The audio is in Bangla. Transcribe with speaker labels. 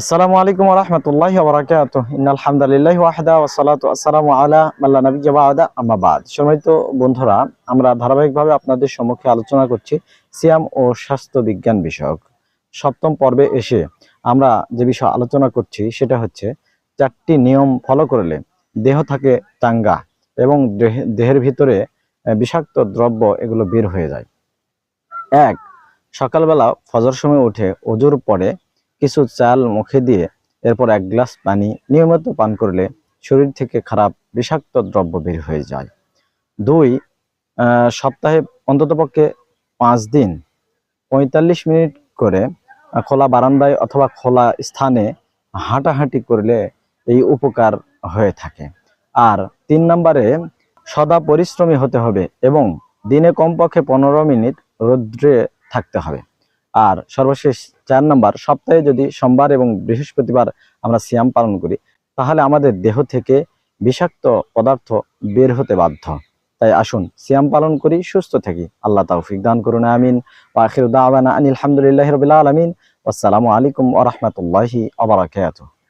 Speaker 1: আসসালামু আলাইকুম রহমতুল্লাহ বারাকাত ইন্নাল হামদুলিল্লাহ ওয়াহদা ওয়াসালাতু আসসালামু আলা মাল্লা নবী বাদা। আম্মা বাদ। সম্মানিত বন্ধুরা, আমরা ধারাবাহিকভাবে আপনাদের সম্মুখে আলোচনা করছি সিয়াম ও স্বাস্থ্য বিজ্ঞান বিষয়ক। সপ্তম পর্বে এসে আমরা যে বিষয় আলোচনা করছি, সেটা হচ্ছে চারটি নিয়ম ফলো করলে দেহ থাকে চাঙ্গা এবং দেহে- দেহের ভিতরে বিষাক্ত দ্রব্য এগুলো বের হয়ে যায়। এক, সকালবেলা ফজর সময় উঠে অজুর পরে কিছু চাল মুখে দিয়ে এরপর এক গ্লাস পানি নিয়মিত পান করলে শরীর থেকে খারাপ বিষাক্ত দ্রব্য বের হয়ে যায়। দুই সপ্তাহে অন্ততপক্ষে পাঁচ দিন পঁয়তাল্লিশ মিনিট করে খোলা বারান্দায় অথবা খোলা স্থানে হাঁটাহাঁটি করলে এই উপকার হয়ে থাকে। আর তিন নম্বরে, সদা পরিশ্রমী হতে হবে এবং দিনে কমপক্ষে পনেরো মিনিট রৌদ্রে থাকতে হবে। আর সর্বশেষ চার নম্বর, সপ্তাহে যদি সোমবার এবং বৃহস্পতিবার আমরা সিয়াম পালন করি, তাহলে আমাদের দেহ থেকে বিষাক্ত পদার্থ বের হতে বাধ্য। তাই আসুন, সিয়াম পালন করি, সুস্থ থাকি। আল্লাহ তৌফিক দান করুন, আমিন। আখির দাওয়ানা আনিল হামদুলিল্লাহি রবিল আলামিন। আসসালামু আলাইকুম ওয়া আবরাকাত